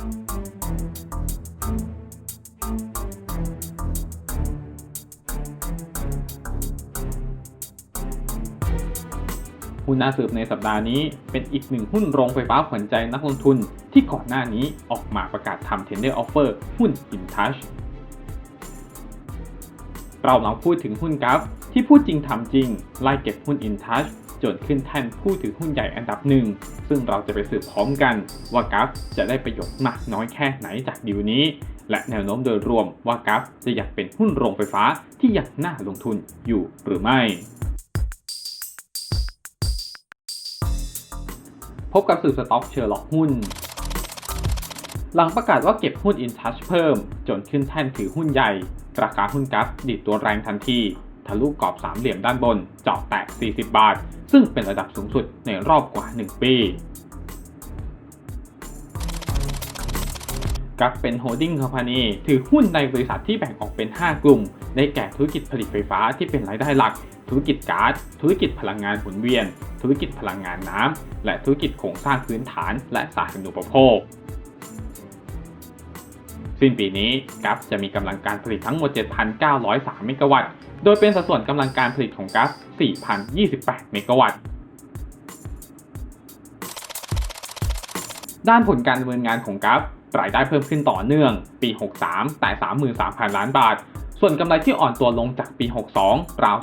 หุ้นน่าสืบในสัปดาห์นี้เป็นอีกหนึ่งหุ้นโรงไฟฟ้าขวัญใจนักลงทุนที่ก่อนหน้านี้ออกมาประกาศทำ tender offer หุ้น InTouch เราลองพูดถึงหุ้นกราฟที่พูดจริงทำจริงไล่เก็บหุ้น InTouch จนขึ้นแท่นผู้ถือหุ้นใหญ่อันดับหนึ่ง ซึ่งเราจะไปสืบพร้อมกันว่ากราฟจะได้ประโยชน์มากน้อยแค่ไหนจากดีลนี้ และแนวโน้มโดยรวมว่ากราฟจะอยากเป็นหุ้นโรงไฟฟ้าที่ยังน่าลงทุนอยู่หรือไม่ พบกับสื่อสต็อกเชอร์ล็อกหุ้นหลังประกาศว่าเก็บหุ้น InTouch เพิ่ม จนขึ้นแท่นถือหุ้นใหญ่ ราคาหุ้นกราฟดิดตัวแรงทันที ทะลุกรอบสามเหลี่ยมด้านบน เจาะแตะ 40 บาท ซึ่งเป็นระดับสูงสุดในรอบกว่า 1 ปีกราฟเป็นโฮดดิ้งคอมพานีถือหุ้นในบริษัทที่แบ่งออกเป็น 5 กลุ่ม ได้แก่ธุรกิจผลิตไฟฟ้าที่เป็นรายได้หลัก ธุรกิจก๊าซธุรกิจพลังงานหมุนเวียน ธุรกิจพลังงานน้ำ และธุรกิจโครงสร้างพื้นฐาน และสาธารณูปโภคสิ้นปีนี้กัฟจะมีกำลังการผลิตทั้งหมด 7,903 เมกะวัตต์ โดยเป็นสัดส่วนกำลังการผลิตของกัฟ4,028 เมกะวัตต์ ด้านผลการดำเนินงานของกัฟรายได้เพิ่มขึ้นต่อเนื่อง ปี 63 แต่ 33,000 ล้านบาท ส่วนกำไรที่อ่อนตัวลงจากปี 62 ราว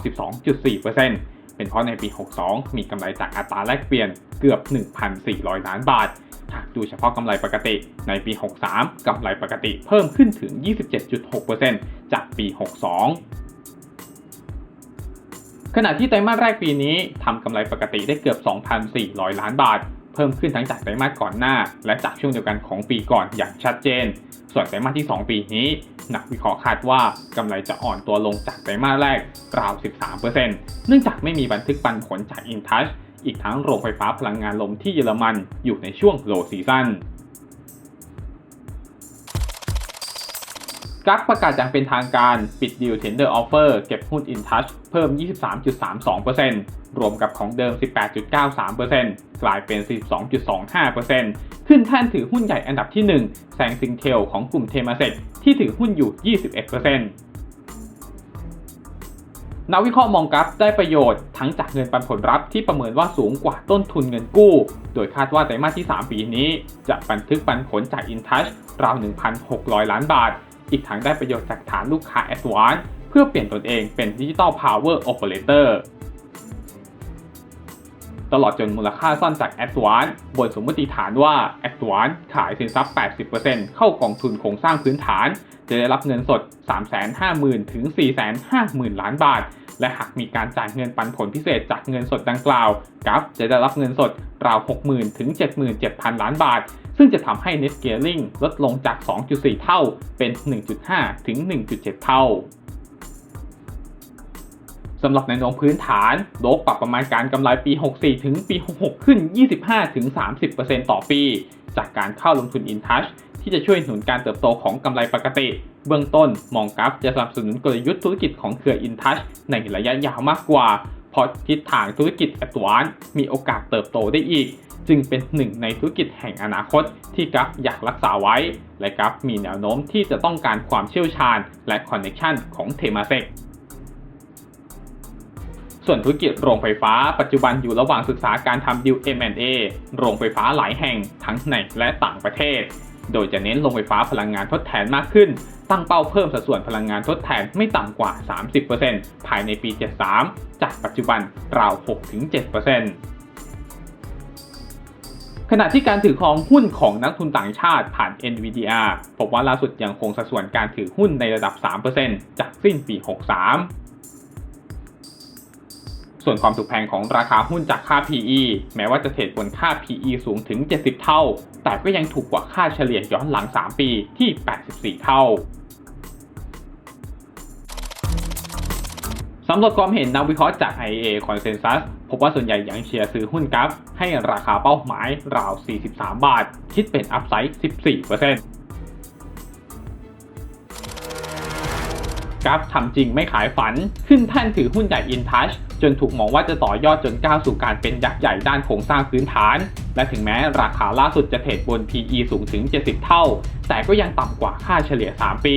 12.4%เป็นเพราะในปี 62 มีกำไรจากอัตราแลกเปลี่ยนเกือบ 1,400 ล้านบาท หากดูเฉพาะกำไรปกติ ในปี 63 กำไรปกติเพิ่มขึ้นถึง 27.6%จากปี 62 ขณะที่ไตรมาสแรกปีนี้ทำกำไรปกติได้เกือบ 2,400 ล้านบาท เพิ่มขึ้นทั้งจากไตรมาสก่อนหน้า และจากช่วงเดียวกันของปีก่อนอย่างชัดเจน ส่วนไตรมาสที่ 2 ปีนี้ นักวิเคราะห์คาดว่ากำไรจะอ่อนตัวลงจากไตรมาสแรกราว 13%เนื่องจากไม่มีบันทึกปันผลจาก InTouch อีกทั้งโรงไฟฟ้าพลังงานลมที่เยอรมันอยู่ในช่วง low season กักประกาศอย่างเป็นทางการปิดดีล Tender Offer เก็บหุ้น InTouch เพิ่ม 23.32%รวมกับของเดิม 18.93%กลายเป็น 42.25%ขึ้นแท่นถือหุ้นใหญ่อันดับที่ 1 แซงซิงเทลของกลุ่มเทมาเซกที่ถือหุ้นอยู่ 21%นักวิเคราะห์มองกราฟได้ประโยชน์ทั้งจากเงินปันผลรับที่ประเมินว่าสูงกว่าต้นทุนเงินกู้ โดยคาดว่าไตรมาสที่ 3 ปีนี้ จะบันทึกปันผลจาก InTouch ราว 1,600 ล้านบาท อีกทั้งได้ประโยชน์จากฐานลูกค้า a d v a n c e เพื่อเปลี่ยนตนเองเป็น Digital Power Operator ตลอดจนมูลค่าซ่อนจาก a d v a n c e บนสมมติฐานว่า a d v a n c e ขายสินทรัพย์ 80%เข้ากองทุนโครงสร้างพื้นฐาน จะได้รับเงินสด 350,000 ถึง 450,000 ล้านบาท และหากมีการจ่ายเงินปันผลพิเศษจากเงินสดดังกล่าวกัฟจะได้รับเงินสดราว 60,000 ถึง 77,000 ล้านบาท ซึ่งจะทำให้ Net Gearing ลดลงจาก 2.4 เท่าเป็น 1.5 ถึง 1.7 เท่าสำหรับแนวโน้มพื้นฐานโลกปรับประมาณการกำไรปี 64 ถึงปี 66 ขึ้น 25ถึง30%ต่อปี จากการเข้าลงทุน InTouch ที่จะช่วยหนุนการเติบโตของกำไรปกติ เบื้องต้นมองกราฟจะสนับสนุนกลยุทธ์ธุรกิจของเครือ InTouch ในระยะยาวมากกว่า เพราะทิศทางธุรกิจ a d v a n c e มีโอกาสเติบโตได้อีก จึงเป็นหนึ่งในธุรกิจแห่งอนาคตที่กราฟอยากรักษาไว้ และกราฟมีแนวโน้มที่จะต้องการความเชี่ยวชาญ และคอนเน c ชันของเทมาเซกส่วนธุรกิจโรงไฟฟ้าปัจจุบันอยู่ระหว่างศึกษาการทำดิว M&A โรงไฟฟ้าหลายแห่งทั้งในและต่างประเทศ โดยจะเน้นโรงไฟฟ้าพลังงานทดแทนมากขึ้น ตั้งเป้าเพิ่มสัดส่วนพลังงานทดแทนไม่ต่ำกว่า 30%ภายในปี 73 จากปัจจุบันราว 6-7% ขณะที่การถือครองหุ้นของนักทุนต่างชาติผ่าน NVDR พบว่าล่าสุดยังคงสัดส่วนการถือหุ้นในระดับ 3%จากสิ้นปี 63 ส่วนความถูกแพงของราคาหุ้นจากค่า PE แม้ว่าจะเทรดบนค่า PE สูงถึง 70 เท่า แต่ก็ยังถูกกว่าค่าเฉลี่ยย้อนหลัง 3 ปีที่ 84 เท่า สำหรับความเห็นนักวิเคราะห์จาก IA Consensus พบว่าส่วนใหญ่ยังเชียร์ซื้อหุ้นกราฟให้ราคาเป้าหมายราว 43 บาท คิดเป็นอัพไซด์ 14%กราฟทำจริงไม่ขายฝัน ขึ้นแท่นถือหุ้นใหญ่ InTouch จนถูกมองว่าจะต่อยอดจนก้าวสู่การเป็นยักษ์ใหญ่ด้านโครงสร้างพื้นฐาน และถึงแม้ราคาล่าสุดจะเทรดบน PE สูงถึง 70 เท่า แต่ก็ยังต่ำกว่าค่าเฉลี่ย 3 ปี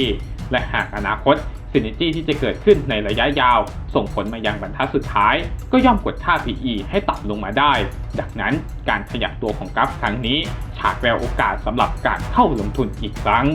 และหากอนาคต ซินิจี้ที่จะเกิดขึ้นในระยะยาว ส่งผลมายังบรรทัดสุดท้าย ก็ย่อมกดค่า PE ให้ต่ำลงมาได้ ดังนั้นการขยับตัวของกราฟครั้งนี้ ฉากแววโอกาสสำหรับการเข้าลงทุนอีกครั้ง